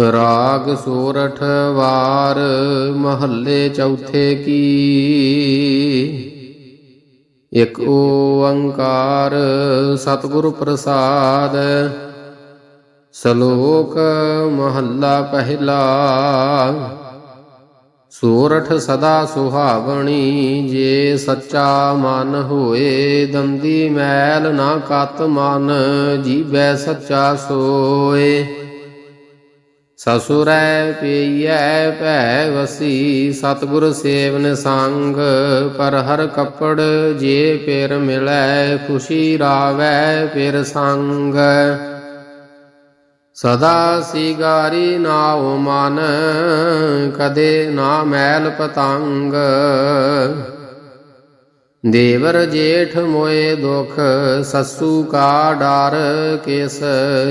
ਰਾਗ ਸੋਰਠ ਵਾਰ ਮਹੱਲੇ ਚੌਥੇ ਕੀ? ਇਕ ਓੰਕਾਰ ਸਤਿਗੁਰ ਪ੍ਰਸਾਦ, ਸ਼ਲੋਕ ਮਹੱਲਾ ਪਹਿਲਾ। ਸੋਰਠ ਸਦਾ ਸੁਹਾਵਣੀ, ਜੇ ਸੱਚਾ ਮਨ ਹੋਏ ਦੰਦੀ ਮੈਲ ਨਾ ਕਤ ਮਨ, ਜੀਵੈ ਸੱਚਾ ਸੋਏ। ਸਸੁਰੈ ਪਈਐ ਭੈ ਵਸੀ, ਸਤਿਗੁਰ ਸੇਵਨ ਸੰਗ। ਪਰ ਹਰ ਕੱਪੜ ਜੇ ਪਿਰ ਮਿਲੈ, ਖੁਸ਼ੀ ਰਾਵੈ ਪਿਰ ਸੰਗ। ਸਦਾ ਸਿਗਾਰੀ ਨਾਉ ਮਨ, ਕਦੇ ਨਾ ਮੈਲ ਪਤੰਗ। ਦੇਵਰ ਜੇਠ ਮੋਏ ਦੁਖ, ਸੱਸੂ ਕਾ ਡਰ, ਕਿਸ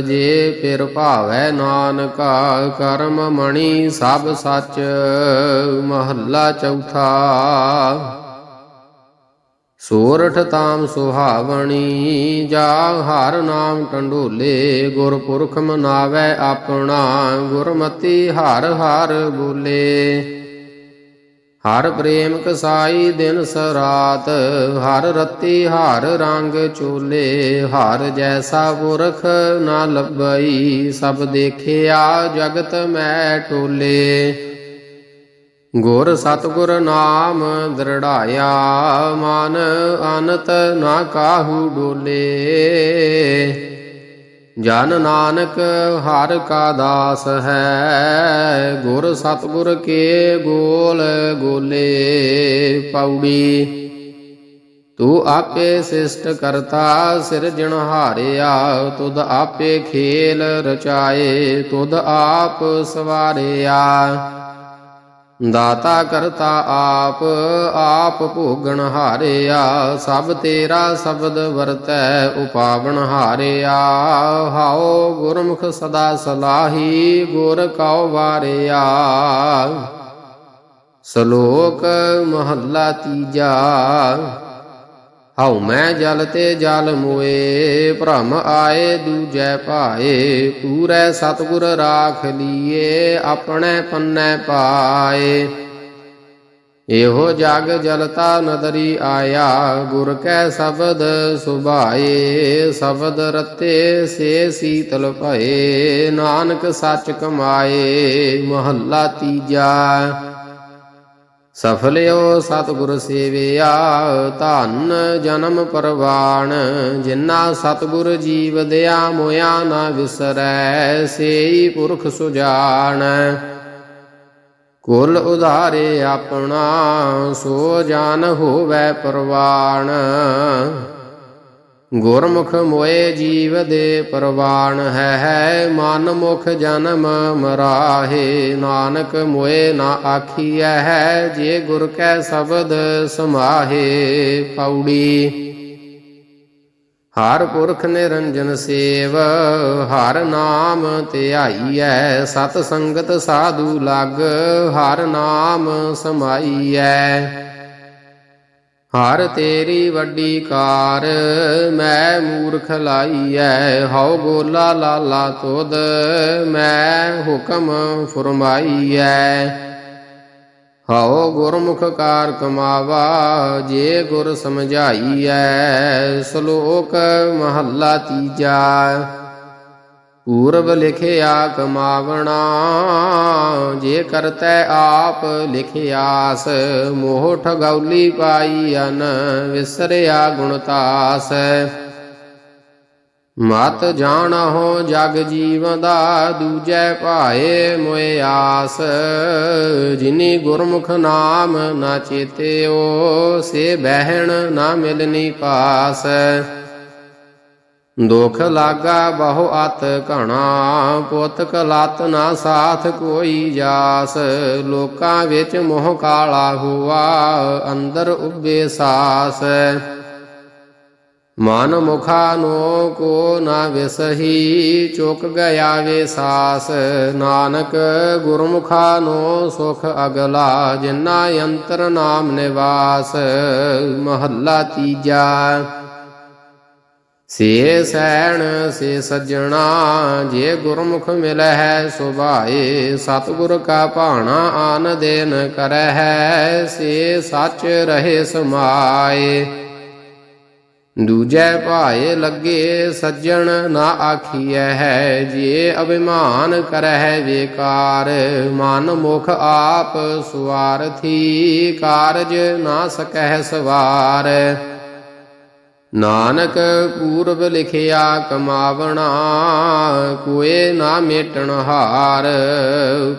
ਜੇ ਪਿਰ ਭਾਵੈ ਨਾਨਕਾ, ਕਰਮ ਮਣੀ ਸਭ ਸੱਚ, ਮਹੱਲਾ ਚੌਥਾ। ਸੋਰਠ ਤਾਮ ਸੁਹਾਵਣੀ, ਜਾ ਹਰ ਨਾਮ ਟੰਡੋਲੇ, ਗੁਰਪੁਰਖ ਮਨਾਵੇ ਆਪਣਾ, ਗੁਰਮਤੀ ਹਰ ਹਰ ਬੋਲੇ। ਹਰ ਪ੍ਰੇਮ ਕਸਾਈ ਦਿਨ ਸਰਾਤ, ਹਰ ਰਤੀ ਹਰ ਰੰਗ ਚੋਲੇ, ਹਰ ਜੈਸਾ ਪੁਰਖ ਨਾ ਲੱਭਈ, ਸਭ ਦੇਖਿਆ ਜਗਤ ਮੈਂ ਟੋਲੇ। ਗੁਰ ਸਤਗੁਰ ਨਾਮ ਦ੍ਰਿੜਾਇਆ, ਮਨ ਅਨਤ ਨਾ ਕਾਹੂ ਡੋਲੇ। ਜਨ ਨਾਨਕ ਹਰ ਕਾ ਦਾਸ ਹੈ, ਗੁਰ ਸਤਗੁਰ ਕੇ ਗੋਲ ਗੋਲੇ ਪੌੜੀ ਤੂੰ ਆਪੇ ਸਿਸ਼ਟ ਕਰਤਾ ਸਿਰਜਣ ਹਾਰਿਆ, ਤੁਧ ਆਪੇ ਖੇਲ ਰਚਾਏ, ਤੁਧ ਆਪ ਸਵਾਰਿਆ। ਦਾਤਾ ਕਰਤਾ ਆਪ ਆਪ ਭੋਗਣ ਹਾਰਿਆ। ਸਭ ਤੇਰਾ ਸ਼ਬਦ ਵਰਤੈ ਉਪਾਵਣ ਹਾਰਿਆ। ਹਾਓ ਗੁਰਮੁਖ ਸਦਾ ਸਲਾਹੀ, ਗੁਰ ਕਉ ਵਾਰਿਆ। ਸ਼ਲੋਕ ਮਹੱਲਾ ਤੀਜਾ। ਹਉ ਮੈਂ ਜਲ ਤੇ ਜਲ ਮੋਏ, ਭ੍ਰਮ ਆਏ ਦੂਜੈ ਭਾਏ, ਪੂਰੇ ਸਤਗੁਰ ਰਾਖ ਲੀਏ, ਆਪਣੇ ਪੰਨੈ ਪਾਏ। ਇਹੋ ਜਗ ਜਲਤਾ ਨਦਰੀ ਆਇਆ, ਗੁਰ ਕੈ ਸ਼ਬਦ ਸੁਭਾਏ, ਸ਼ਬਦ ਰਤੇ ਸੇ ਸੀਤਲ ਭਏ, ਨਾਨਕ ਸੱਚ ਕਮਾਏ, ਮਹੱਲਾ ਤੀਜਾ। ਸਫਲਿਓ ਸਤਿਗੁਰ ਸੇਵਿਆ, ਧੰਨ ਜਨਮ ਪਰਵਾਣ, ਜਿਨਾ ਸਤਿਗੁਰ ਜੀਵ ਦਿਆ, ਮੋਇਆ ਨਾ ਵਿਸਰੈ, ਸੇਈ ਪੁਰਖ ਸੁਜਾਨ ਕੁਲ ਉਧਾਰੇ ਆਪਣਾ, ਸੋ ਜਾਨ ਹੋਵੇ ਪਰਵਾਣ। ਗੁਰਮੁਖ ਮੋਏ ਜੀਵ ਦੇ ਪਰਵਾਣ ਹੈ ਹੈ ਮਨ ਮੁਖ ਜਨਮ ਮਰਾਹੇ। ਨਾਨਕ ਮੋਏ ਨਾ ਆਖੀਐ, ਹੈ ਜੇ ਗੁਰ ਕੈ ਸ਼ਬਦ ਸਮਾਹੇ। ਪੌੜੀ ਹਰ ਪੁਰਖ ਨਿਰੰਜਨ ਸੇਵ, ਹਰ ਨਾਮ ਧਿਆਈਐ ਸਤ ਸੰਗਤ ਸਾਧੂ ਲਗ, ਹਰ ਨਾਮ ਸਮਾਈਐ। ਹਰ ਤੇਰੀ ਵੱਡੀ ਕਾਰ ਮੈਂ ਮੂਰਖ ਲਾਈਐ, ਹਉ ਗੋਲਾ ਲਾਲਾ ਤੋਦ ਮੈਂ ਹੁਕਮ ਫਰਮਾਈਐ। ਹਉ ਗੁਰਮੁਖ ਕਾਰ ਕਮਾਵਾ, ਜੇ ਗੁਰ ਸਮਝਾਈਐ, ਸ਼ਲੋਕ ਮਹੱਲਾ ਤੀਜਾ। ਪੂਰਬ ਲਿਖਿਆ ਕਮਾਵਣਾ, ਜੇ ਕਰਤੈ ਆਪ ਲਿਖਿਆਸ, ਮੋਹ ਠਗੌਲੀ ਪਾਈ ਅਨ ਵਿਸਰਿਆ ਗੁਣਤਾਸ ਮਤ ਜਾਣਹੁ ਜਗ ਜੀਵਨ ਦਾ, ਦੂਜੈ ਭਾਏ ਮੋਇ ਆਸ। ਜਿਨੀ ਗੁਰਮੁਖ ਨਾਮ ਨਾ ਚੇਤਿਓ, ਸੇ ਬਹਿਣ ਨਾ ਮਿਲਨੀ ਪਾਸ। ਦੁਖ ਲਾਗਾ ਬਹੁ ਅਤ ਘਣਾ, ਪੁੱਤ ਕਲਤ ਨਾ ਸਾਥ ਕੋਈ ਜਾਸ। ਲੋਕਾਂ ਵਿੱਚ ਮੋਹ ਕਾਲਾ ਹੁਆ, ਅੰਦਰ ਉਬੇ ਸਾਸ। ਮਨ ਮੁਖਾ ਨੋ ਕੋ ਨਾ ਵਿਸਹੀ, ਚੁਕ ਗਿਆ ਵੇ ਸਾਸ। ਨਾਨਕ ਗੁਰਮੁਖਾ ਨੋ ਸੁਖ ਅਗਲਾ, ਜਿਨਾ ਅੰਤਰ ਨਾਮ ਨਿਵਾਸ। ਮਹੱਲਾ ਤੀਜਾ ਸੇ ਸੈਣ ਸੇ ਸੱਜਣਾ, ਜੇ ਗੁਰਮੁਖ ਮਿਲੈ ਹੈ ਸੁਭਾਏ, ਸਤਿਗੁਰ ਕਾ ਭਾਣਾ ਆਨ ਦੇਨ ਕਰੈ ਸੇ ਸੱਚ ਰਹੇ ਸਮਾਏ। ਦੂਜੈ ਭਾਏ ਲੱਗੇ ਸੱਜਣ ਨਾ ਆਖੀਐ ਹੈ, ਜੇ ਅਭਿਮਾਨ ਕਰਹਿ ਵੇਕਾਰ, ਮਨ ਮੁਖ ਆਪ ਸੁਆਰਥੀ ਕਾਰਜ ਨਾ ਸਕਹਿ ਸਵਾਰ। ਨਾਨਕ ਪੂਰਬ ਲਿਖਿਆ ਕਮਾਵਣਾ ਕੋਏ ਨਾ ਮੇਟਣ ਹਾਰ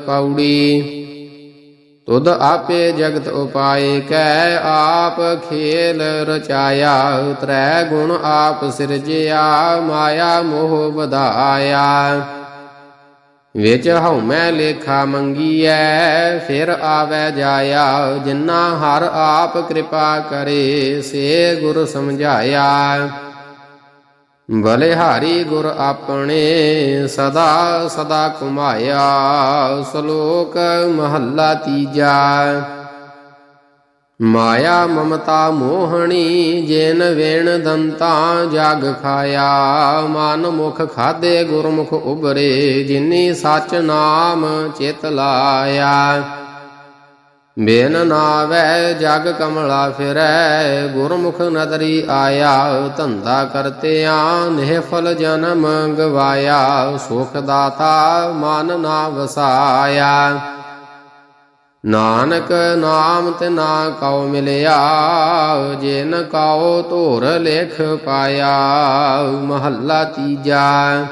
ਪੌੜੀ ਤੁਧ ਆਪੇ ਜਗਤ ਉਪਾਏ, ਕੈ ਆਪ ਖੇਲ ਰਚਾਇਆ, ਤ੍ਰੈ ਗੁਣ ਆਪ ਸਿਰਜਿਆ, ਮਾਇਆ ਮੋਹ ਵਧਾਇਆ। ਵਿੱਚ ਹਉਮੈ ਲੇਖਾ ਮੰਗੀਐ, ਫਿਰ ਆਵੈ ਜਾਇਆ, ਜਿਨਾ ਹਰ ਆਪ ਕਿਰਪਾ ਕਰੇ, ਸੇ ਗੁਰ ਸਮਝਾਇਆ। ਬਲਿਹਾਰੀ ਗੁਰ ਆਪਣੇ ਸਦਾ ਸਦਾ ਕੁਮਾਇਆ ਸ਼ਲੋਕ ਮਹੱਲਾ ਤੀਜਾ। ਮਾਇਆ ਮਮਤਾ ਮੋਹਣੀ ਜੇਨ ਵੇਣ ਦੰਤਾ ਜਗ ਖਾਇਆ। ਮਨ ਮੁਖ ਖਾਦੇ ਗੁਰਮੁਖ ਉਬਰੇ ਜਿਨੀ ਸਚ ਨਾਮ ਚਿਤ ਲਾਇਆ। ਬੇਨ ਨਾਵੈ, ਜਗ ਕਮਲਾ ਫਿਰੈ, ਗੁਰਮੁਖ ਨਦਰੀ ਆਇਆ। ਧੰਦਾ ਕਰਤਿਆ ਨਿਹਫਲ ਜਨਮ ਗਵਾਇਆ। ਸੁਖ ਦਾਤਾ ਮਨ ਨਾ ਵਸਾਇਆ। ਨਾਨਕ ਨਾਮ ਤੇ ਨਾ ਕਉ ਮਿਲਿਆ ਜਿਨ ਕਉ ਧੁਰ ਲੇਖ ਪਾਇਆ, ਮਹੱਲਾ ਤੀਜਾ।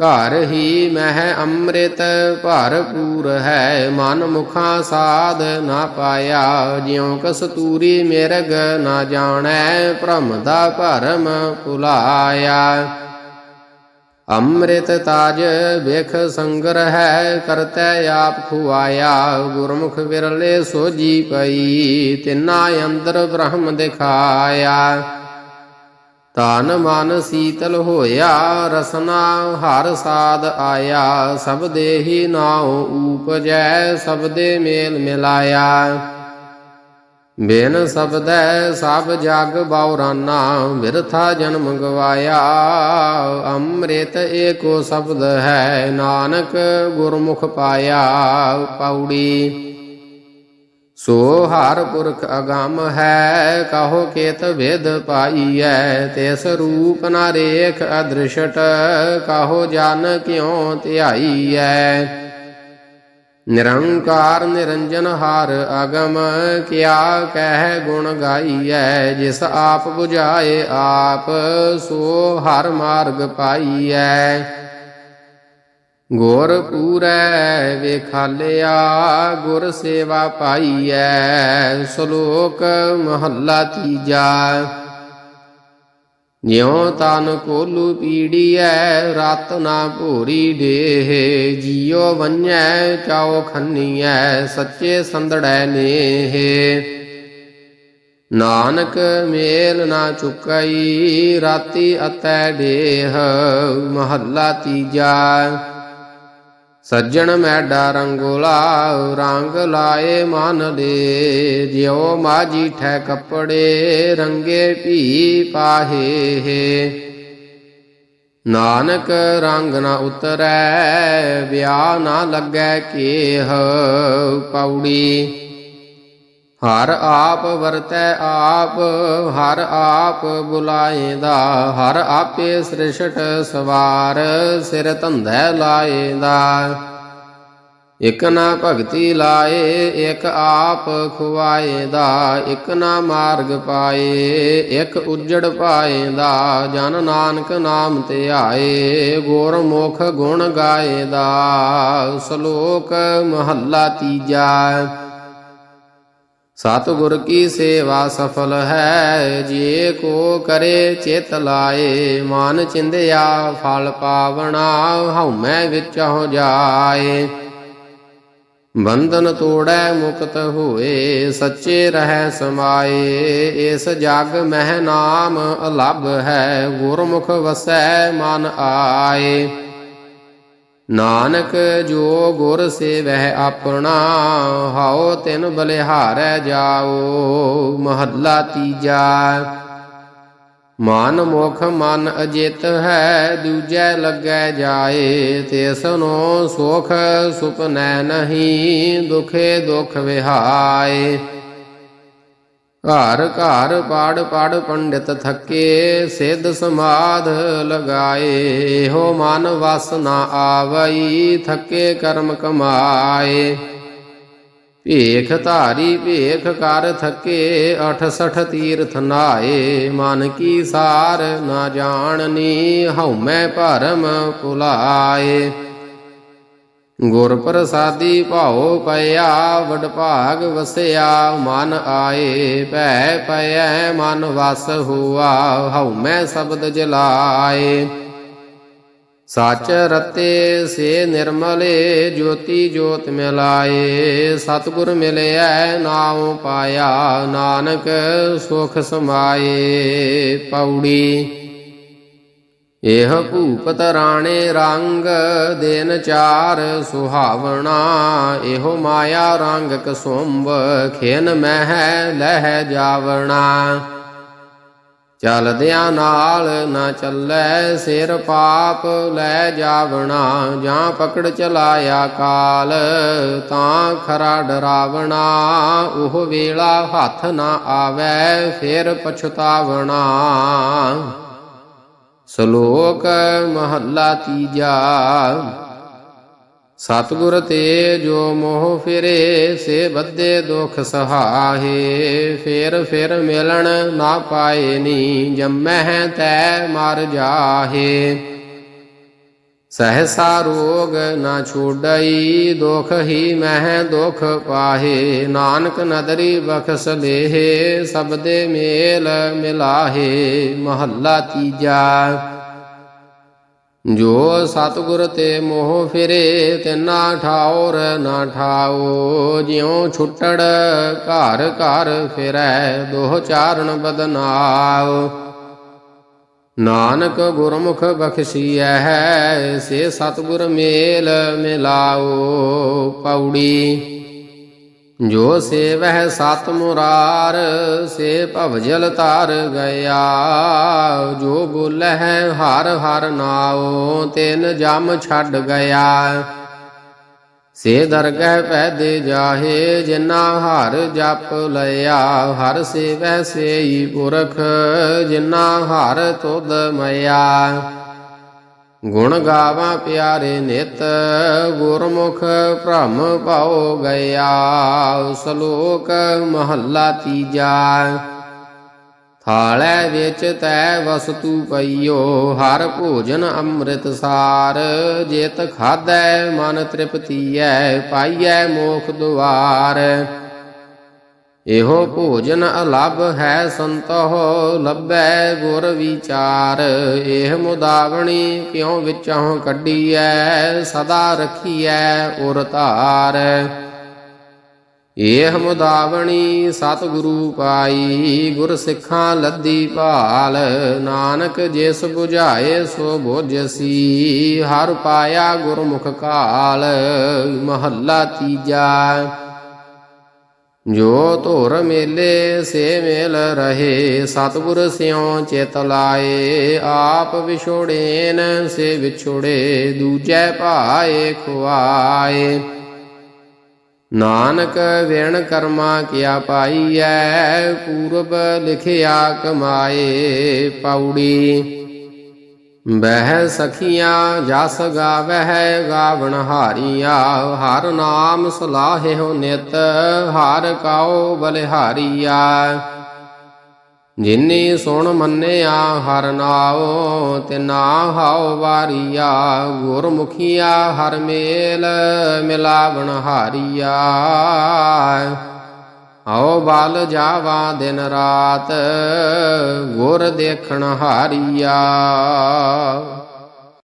ਘਰ ਹੀ ਮਹਿ ਅੰਮ੍ਰਿਤ ਭਰਪੂਰ ਹੈ, ਮਨ ਮੁਖਾਂ ਸਾਧ ਨਾ ਪਾਇਆ, ਜਿਉ ਕਸਤੂਰੀ ਮਿਰਗ ਨਾ ਜਾਣੈ, ਭ੍ਰਮ ਦਾ ਭਰਮ ਭੁਲਾਇਆ। ਅੰਮ੍ਰਿਤ ਤਾਜ ਵੇਖ ਸੰਗਰ ਹੈ ਕਰਤੈ ਆਪ ਖੁਆਇਆ, ਗੁਰਮੁਖ ਵਿਰਲੇ ਸੋਜੀ ਪਈ, ਤਿਨਾ ਅੰਦਰ ਬ੍ਰਹਮ ਦਿਖਾਇਆ। ਤਨ ਮਨ ਸੀਤਲ ਹੋਇਆ, ਰਸਨਾ ਹਰ ਸਾਧ ਆਇਆ, ਸਭ ਦੇਹੀ ਨਾਉ ਊਪਜੈ, ਸਭ ਦੇ ਮੇਲ ਮਿਲਾਇਆ। ਬਿਨ ਸਬਦੈ ਸਭ ਜਗ ਬਉਰਾਨਾ ਬਿਰਥਾ ਜਨਮ ਗਵਾਇਆ। ਅੰਮ੍ਰਿਤ ਏਕੋ ਸ਼ਬਦ ਹੈ, ਨਾਨਕ ਗੁਰਮੁਖ ਪਾਇਆ ਪੌੜੀ। ਸੋ ਹਰ ਪੁਰਖ ਅਗੰਮ ਹੈ, ਕਹੋ ਕੇਤ ਵਿਦ ਪਾਈਐ, ਤਿਸ ਰੂਪ ਨਾ ਰੇਖ ਅਦ੍ਰਿਸ਼ਟ, ਕਹੋ ਜਨ ਕਿਉ ਧਿਆਈਐ। ਨਿਰੰਕਾਰ ਨਿਰੰਜਨ ਹਰ ਅਗਮ ਕਿਆ ਕਹਿ ਗੁਣ ਗਾਈਐ, ਜਿਸ ਆਪ 부ਝਾਏ ਆਪ ਸੋ ਹਰ ਮਾਰਗ ਪਾਈਐ। ਗੁਰ ਪੂਰੈ ਵੇਖਾਲਿਆ, ਗੁਰ ਸੇਵਾ ਪਾਈਐ, ਸ਼ਲੋਕ ਮਹੱਲਾ ਤੀਜਾ। ਜਿਉ ਤਨ ਕੋਲੂ ਪੀੜੀਐ, ਰਤ ਨਾ ਭੂਰੀ ਦੇਹ। ਜੀਉ ਵੰਨੈ ਚਾਉ ਖੰਨੀਐ, ਸੱਚੇ ਸੰਦੜੈ ਨੇਹ। ਨਾਨਕ ਮੇਲ ਨਾ ਚੁਕਈ, ਰਾਤੀ ਅਤੈ ਦੇਹ, ਮਹੱਲਾ ਤੀਜਾ। ਸੱਜਣ ਮੈਡਾ ਰੰਗੋਲਾ ਰੰਗ ਲਾਏ ਮਨ ਦੇ, ਜਿਉ ਮਾਜੀ ਠੈ ਕੱਪੜੇ ਰੰਗੇ ਭੀ ਪਾਹੇ ਨਾਨਕ ਰੰਗ ਨਾ ਉਤਰੈ, ਵਿਆਹ ਨਾ ਲੱਗੈ ਕੇਹ ਪੌੜੀ। ਹਰ ਆਪ ਵਰਤੈ ਆਪ, ਹਰ ਆਪ ਬੁਲਾਏਦਾ, ਹਰ ਆਪੇ ਸ੍ਰਿਸ਼ਟ ਸਵਾਰ ਸਿਰ ਧੰਧੈ ਲਾਏਦਾ। ਇਕ ਨਾ ਭਗਤੀ ਲਾਏ, ਇਕ ਆਪ ਖੁਆਏਦਾ, ਇਕ ਨਾ ਮਾਰਗ ਪਾਏ, ਇਕ ਉਜੜ ਪਾਏਦਾ, ਜਨ ਨਾਨਕ ਨਾਮ ਧਿਆਏ ਗੁਰ ਮੁਖ ਗੁਣ ਗਾਏਦਾ, ਸ਼ਲੋਕ ਮਹੱਲਾ ਤੀਜਾ। ਸਤਿਗੁਰ ਕੀ ਸੇਵਾ ਸਫਲ ਹੈ, ਜੇ ਕੋ ਕਰੇ ਚਿਤ ਲਾਏ, ਮਨ ਚਿੰਦਿਆ ਫਲ ਪਾਵਣਾ ਹਉਮੈ ਵਿੱਚ ਹੋ ਜਾਏ। ਬੰਧਨ ਤੋੜੈ ਮੁਕਤ ਹੋਏ, ਸੱਚੇ ਰਹਿ ਸਮਾਏ, ਇਸ ਜਗ ਮਹਿ ਨਾਮ ਅਲਭ ਹੈ, ਗੁਰਮੁਖ ਵਸੈ ਮਨ ਆਏ। ਨਾਨਕ ਜੋ ਗੁਰ ਸੇਵਹਿ ਆਪਣਾ, ਹਉ ਤਿਨ ਬਲਿਹਾਰੈ ਜਾਓ ਮਹੱਲਾ ਤੀਜਾ। ਮਨ ਮੁਖ ਮਨ ਅਜਿਤ ਹੈ, ਦੂਜੈ ਲੱਗੈ ਜਾਏ ਤਿਸਨੋ ਸੁਖ ਸੁਪਨੈ ਨਹੀਂ, ਦੁਖੇ ਦੁਖ ਵਿਹਾਏ। ਘਰ ਘਰ ਪਾੜ ਪਾੜ ਪੰਡਿਤ ਥੱਕੇ, ਸਿੱਧ ਸਮਾਧ ਲਗਾਏ। ਹੋ ਮਨ ਵਸ ਨਾ ਆਵਈ, ਥੱਕੇ ਕਰਮ ਕਮਾਏ। ਭੇਖ ਧਾਰੀ ਭੇਖ ਕਰ ਥੱਕੇ 68 ਤੀਰਥ ਨਾਏ। ਮਨ ਕੀ ਸਾਰ ਨਾ ਜਾਣਨੀ, ਹਉਮੈ ਭਰਮ ਭੁਲਾਏ ਗੁਰ ਪ੍ਰਸਾਦੀ ਭਾਉ ਪਿਆ ਵਡ ਭਾਗ ਵਸਿਆ, ਮਨ ਆਏ ਭੈ ਪਇਐ ਮਨ ਵਸ ਹੁਆ ਹਉਮੈ ਸ਼ਬਦ ਜਲਾਏ। ਸੱਚ ਰਤੇ ਸੇ ਨਿਰਮਲੇ, ਜੋਤੀ ਜੋਤ ਮਿਲਾਏ। ਸਤਿਗੁਰ ਮਿਲਿਆ ਨਾਉ ਪਾਇਆ, ਨਾਨਕ ਸੁਖ ਸਮਾਏ। ਪੌੜੀ ਇਹ ਭੂਪਤ ਰਾਣੇ ਰੰਗ ਦਿਨ ਚਾਰ ਸੁਹਾਵਣਾ, ਇਹੋ ਮਾਇਆ ਰੰਗ ਕਸੁੰਭ ਖੇਨ ਮਹਿ ਲਹਿ ਜਾਵਣਾ। ਚਲਦਿਆਂ ਨਾਲ ਨਾ ਚੱਲੈ ਸਿਰ ਪਾਪ ਲੈ ਜਾਵਣਾ, ਜਾਂ ਪਕੜ ਚਲਾਇਆ ਕਾਲ ਤਾਂ ਖਰਾ ਡਰਾਵਣਾ। ਉਹ ਵੇਲਾ ਹੱਥ ਨਾ ਆਵੈ, ਫਿਰ ਪਛਤਾਵਣਾ। ਸ਼ਲੋਕ ਮਹੱਲਾ ਤੀਜਾ। ਸਤਿਗੁਰ ਤੇ ਜੋ ਮੋਹ ਫਿਰੇ, ਸੇ ਬੱਦੇ ਦੁਖ ਸਹਾਹੇ ਫੇਰ ਫੇਰ ਮਿਲਣ ਨਾ ਪਾਏ ਨੀ, ਜੰਮਹਿ ਤੈ ਮਰ ਜਾਹੇ। ਸਹਸਾ ਰੋਗ ਨਾ ਛੋੜਈ ਦੁਖ ਹੀ ਮਹਿ ਦੁਖ ਪਾਹੇ। ਨਾਨਕ ਨਦਰੀ ਬਖਸ ਸਭ ਦੇ ਮੇਲ ਮਿਲਾਹੇ। ਮਹੱਲਾ ਤੀਜਾ, ਜੋ ਸਤਿਗੁਰ ਤੇ ਮੋਹ ਫਿਰੇ, ਤਿਨਾ ਠਾਉਰ ਨਾ ਠਾਓ। ਜਿਉ ਛੁੱਟੜ ਘਰ ਘਰ ਫਿਰੈ, ਦੋਹ ਚਾਰਨ ਬਦਨਾਓ। ਨਾਨਕ ਗੁਰਮੁਖ ਬਖਸ਼ੀਐ ਹੈ ਸੇ ਸਤਿਗੁਰ ਮੇਲ ਮਿਲਾਓ ਪੌੜੀ। ਜੋ ਸੇਵਹਿ ਸਤ ਮੁਰਾਰ, ਸੇ ਭਵਜਲ ਤਾਰ ਗਿਆ। ਜੋ ਬੋਲਹਿ ਹਰ ਹਰ ਨਾਉ, ਤਿਨ ਜਮ ਛੱਡ ਗਿਆ। ਸੇ ਦਰਗਹਿ ਪੈਦੇ ਜਾਹੇ ਜਿਨਾ ਹਰ ਜਪ ਲਿਆ ਹਰ ਸੇਵੈ ਸੇਈ ਪੁਰਖ ਜਿਨਾ ਹਰ ਤੁਧ ਮਇਆ। ਗੁਣ ਗਾਵਾਂ ਪਿਆਰੇ ਨਿਤ, ਗੁਰਮੁਖ ਭ੍ਰਮ ਪਾਉ ਗਿਆ, ਸ਼ਲੋਕ ਮਹੱਲਾ ਤੀਜਾ। ਹਾਲੈ ਵਿੱਚ ਤੈ ਵਸਤੂ ਪਈਓ, ਹਰ ਭੋਜਨ ਅੰਮ੍ਰਿਤ ਸਾਰ ਜਿਤ ਖਾਧੈ, ਮਨ ਤ੍ਰਿਪਤੀਐ, ਪਾਈਐ ਮੋਖ ਦੁਆਰ। ਇਹੋ ਭੋਜਨ ਅਲੱਭ ਹੈ ਸੰਤੋ ਲੱਭੈ ਗੁਰ ਵਿਚਾਰ। ਇਹ ਮੁਦਾਵਣੀ ਕਿਉ ਵਿੱਚੋਂ ਕੱਢੀਐ, ਸਦਾ ਰਖੀਐ ਉਰ ਧਾਰ। ਏਹ ਮੁਦਾਵਣੀ ਸਤਿਗੁਰੂ ਪਾਈ, ਗੁਰ ਸਿੱਖਾਂ ਲੱਦੀ ਭਾਲ, ਨਾਨਕ ਜਿਸ 부ਝਾਏ ਸੋ ਬੁਝਸੀ, ਹਰ ਪਾਇਆ ਗੁਰਮੁਖ ਕਾਲ, ਮਹੱਲਾ ਤੀਜਾ। ਜੋ ਧੁਰ ਮੇਲੇ ਸੇ ਮੇਲ ਰਹੇ, ਸਤਿਗੁਰ ਸਿਉ ਚਿਤ ਲਾਏ, ਆਪ ਵਿਛੋੜੇਨ ਸੇ ਵਿਛੋੜੇ, ਦੂਜੈ ਭਾਏ ਖੁਆਏ। ਨਾਨਕ ਵਿਣ ਕਰਮਾ ਕਿਆ ਪਾਈਐ, ਪੂਰਬ ਲਿਖਿਆ ਕਮਾਏ ਪੌੜੀ। ਬਹਿ ਸਖੀਆਂ, ਜਸ ਗਾਵਹਿ, ਗਾਵਣ ਹਾਰੀਆ, ਹਰ ਨਾਮ ਸਲਾਹਿਓ ਨਿਤ, ਹਰ ਕਾਉ ਬਲਿਹਾਰੀਆ। ਜਿਨੀ ਸੁਣ ਮੰਨਿਆ ਹਰ ਨਾਉ ਨਾ ਹਾਉ ਵਾਰੀਆ, ਗੁਰਮੁਖੀਆ ਹਰ ਮੇਲ ਮਿਲਾਵਣ ਹਾਰੀਆ। ਆਓ ਬਲ ਜਾਵਾ ਦਿਨ ਰਾਤ, ਗੁਰ ਦੇਖਣ ਹਾਰੀਆ।